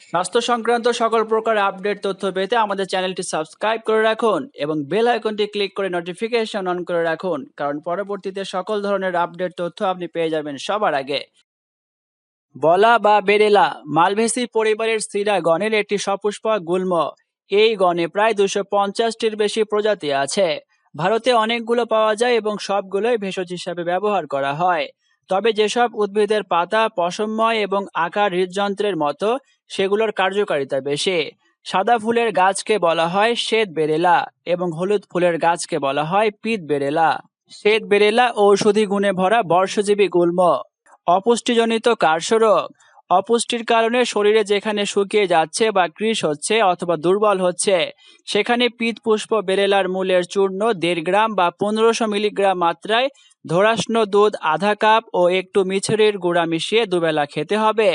স্বাস্থ্য সংক্রান্ত সকল প্রকার আপডেট তথ্য পেতে আমাদের চ্যানেলটি সাবস্ক্রাইব করে রাখুন এবং বেল আইকনটি ক্লিক করে নোটিফিকেশন অন করে রাখুন, কারণ পরবর্তীতে সকল ধরনের আপডেট তথ্য আপনি পেয়ে যাবেন সবার আগে। বলা বা বেরেলা, মালভেসি পরিবারের সিরা গণের একটি সপুষ্পক গুল্ম। এই গণে প্রায় দুশো পঞ্চাশটির বেশি প্রজাতি আছে। ভারতে অনেকগুলো পাওয়া যায় এবং সবগুলোই ভেষজ হিসাবে ব্যবহার করা হয়। তবে যেসব উদ্ভিদের পাতা পশমময় এবং আকার হৃদযন্ত্রের মতো সেগুলোর কার্যকারিতা বেশি। সাদা ফুলের গাছকে বলা হয় শ্বেত বেরেলা এবং হলুদ ফুলের গাছকে বলা হয় পিত বেরেলা। শ্বেত বেরেলা ঔষধি গুণে ভরা বর্ষজীবী গুল্ম। অপুষ্টিজনিত কার্শরোগ। অপুষ্টির কারণে শরীরে যেখানে শুকিয়ে যাচ্ছে বা কৃষ হচ্ছে অথবা দুর্বল হচ্ছে, সেখানে পিত পুষ্প বেরেলার মূলের চূর্ণ দেড় গ্রাম বা পনেরোশো মিলিগ্রাম মাত্রায় ধরাস্ন দুধ, আধা কাপ ও একটু মিছরির গুঁড়া মিশিয়ে দুবেলা খেতে হবে।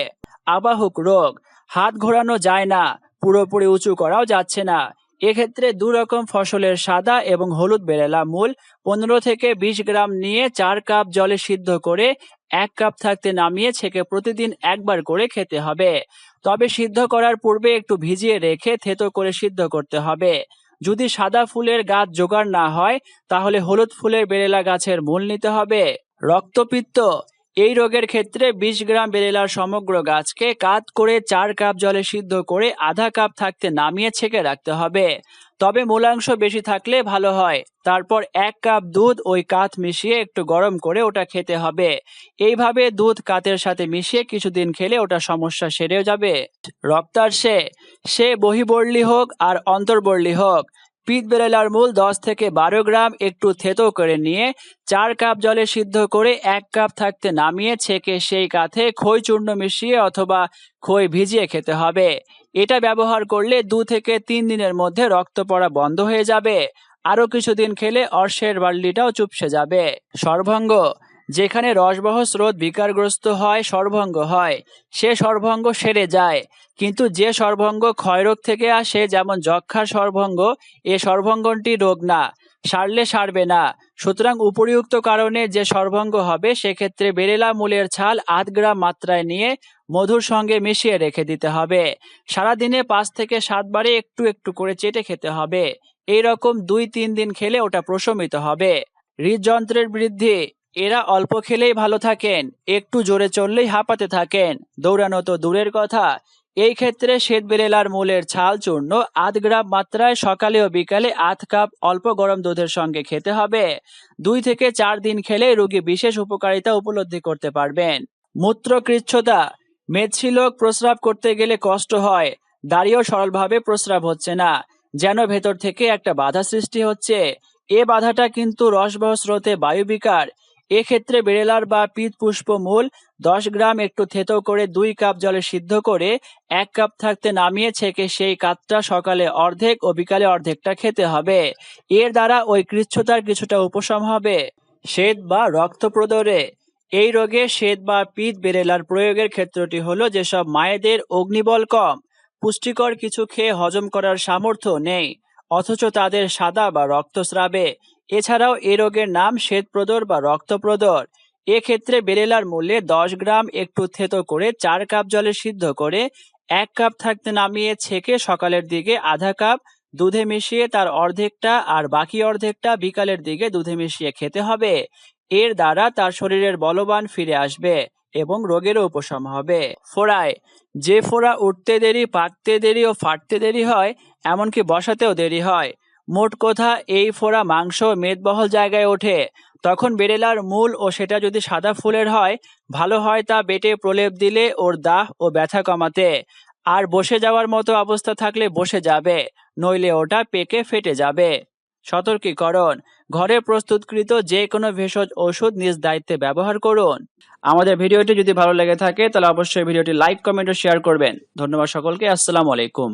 আবাহুক রোগ। হাত ঘোরানো যায় না, পুরোপুরি উঁচু করাও যাচ্ছে না। এক্ষেত্রে দু রকম ফসলের সাদা এবং হলুদ বেরেলা মূল পনেরো থেকে বিশ গ্রাম নিয়ে চার কাপ জলে সিদ্ধ করে এক কাপ থাকতে নামিয়ে ছেঁকে প্রতিদিন একবার করে খেতে হবে। তবে সিদ্ধ করার পূর্বে একটু ভিজিয়ে রেখে থেতো করে সিদ্ধ করতে হবে। যদি সাদা ফুলের গাছ জোগাড় না হয়, তাহলে হলুদ ফুলের বেরেলা গাছের মূল নিতে হবে। রক্তপিত্ত এই রোগের ক্ষেত্রে বিশ গ্রাম বেরেলার সমগ্র গাছকে কাত করে চার কাপ জলে সিদ্ধ করে আধা কাপ থাকতে নামিয়ে ছেঁকে রাখতে হবে। তবে মূলাংশ বেশি থাকলে ভালো হয়। তারপর এক কাপ দুধ ওই কাত মিশিয়ে একটু গরম করে ওটা খেতে হবে। এইভাবে দুধ কাতের সাথে মিশিয়ে কিছুদিন খেলে ওটা সমস্যা সেরেও যাবে। রক্তার্শে সে বহিবর্লি হোক আর অন্তর্বর্লি হোক। পিত বেরেলার মূল দশ থেকে বারো গ্রাম একটু থেতো করে নিয়ে চার কাপ জলে সিদ্ধ করে এক কাপ থাকতে নামিয়ে ছেঁকে সেই কাথে খই চূর্ণ মিশিয়ে অথবা খই ভিজিয়ে খেতে হবে। এটা ব্যবহার করলে দু থেকে তিন দিনের মধ্যে রক্ত পড়া বন্ধ হয়ে যাবে। আরও কিছুদিন খেলে অর্শের বার্লিটাও চুপসে যাবে। সর্বাঙ্গ যেখানে রসবহ স্রোত বিকারগ্রস্ত হয়, সর্বঙ্গ হয়। সে সর্বঙ্গ সেরে যায়। কিন্তু যে সর্বঙ্গ ক্ষয়রোগ থেকে আসে, যেমন যক্ষার সর্বঙ্গ, এ সর্বঙ্গটি রোগ না, সারলে সারবে না। সুতরাং উপরিউক্ত কারণে যে সর্বঙ্গ হবে, সেক্ষেত্রে বেরেলা মূলের ছাল আধ গ্রাম মাত্রায় নিয়ে মধুর সঙ্গে মিশিয়ে রেখে দিতে হবে। সারাদিনে পাঁচ থেকে সাতবারে একটু একটু করে চেটে খেতে হবে। এই রকম দুই তিন দিন খেলে ওটা প্রশমিত হবে। হৃদযন্ত্রের বৃদ্ধি। এরা অল্প খেলেই ভালো থাকেন, একটু জোরে চললেই হাঁপাতে থাকেন। দৌড়ানো তো দূরের কথা। এই ক্ষেত্রে শ্বেত বেরেলার মূলের ছাল চূর্ণ, আধ গ্রাম মাত্রায় সকালে ও বিকালে আধ কাপ অল্প গরম দুধের সঙ্গে খেতে হবে। দুই থেকে চার দিন খেলে রোগী বিশেষ উপকারিতা উপলব্ধি করতে পারবেন। মূত্রকৃচ্ছতা মেদশিলক প্রস্রাব করতে গেলে কষ্ট হয়। দাঁড়িয়েও সরলভাবে প্রস্রাব হচ্ছে না। যেন ভেতর থেকে একটা বাধা সৃষ্টি হচ্ছে। এ বাধাটা কিন্তু রসবহ স্রোতে বায়ুবিকার এক্ষেত্রে বেরেলার বা পিত পুষ্প মূল দশ গ্রাম একটু থেতো করে দুই কাপ জলে সিদ্ধ করে এক কাপ থাকতে নামিয়ে ছেঁকে সেই কাপটা সকালে অর্ধেক ও বিকালে অর্ধেকটা খেতে হবে। এর দ্বারা ওই কৃচ্ছতার কিছুটা উপশম হবে। শ্বেত বা রক্ত প্রদরে। এই রোগে শ্বেত বা পিত বেরেলার প্রয়োগের ক্ষেত্রটি হলো যেসব মায়েদের অগ্নিবল কম, পুষ্টিকর কিছু খেয়ে হজম করার সামর্থ্য নেই, অথচ তাদের সাদা বা রক্তস্রাবে। এছাড়াও এ রোগের নাম শ্বেতপ্রদর বা রক্তপ্রদর। এক্ষেত্রে বেরেলার মূল্যে দশ গ্রাম একটু থেতো করে চার কাপ জলে সিদ্ধ করে এক কাপ থাকতে নামিয়ে ছেঁকে সকালের দিকে আধা কাপ দুধে মিশিয়ে তার অর্ধেকটা আর বাকি অর্ধেকটা বিকালের দিকে দুধে মিশিয়ে খেতে হবে। এর দ্বারা তার শরীরের বলবান ফিরে আসবে এবং রোগেরও উপশম হবে। ফোড়ায়। যে ফোড়া উঠতে দেরি, পাততে দেরি ও ফাটতে দেরি হয়, এমনকি বসাতেও দেরি হয়। মোট কথা, এই ফোড়া মাংস মেদবহল জায়গায় ওঠে। তখন বেরেলার মূল ও সেটা যদি সাদা ফুলের হয়, ভালো হয় তা বেটে প্রলেপ দিলে ওর দাহ ও ব্যথা কমাতে। আর বসে যাওয়ার মতো অবস্থা থাকলে বসে যাবে, নইলে ওটা পেকে ফেটে যাবে। সতর্কীকরণ, ঘরে প্রস্তুতকৃত যে কোনো ভেষজ ওষুধ নিজ দায়িত্বে ব্যবহার করুন। আমাদের ভিডিওটি যদি ভালো লেগে থাকে, তাহলে অবশ্যই ভিডিওটি লাইক, কমেন্ট ও শেয়ার করবেন। ধন্যবাদ সকলকে, আসসালামু আলাইকুম।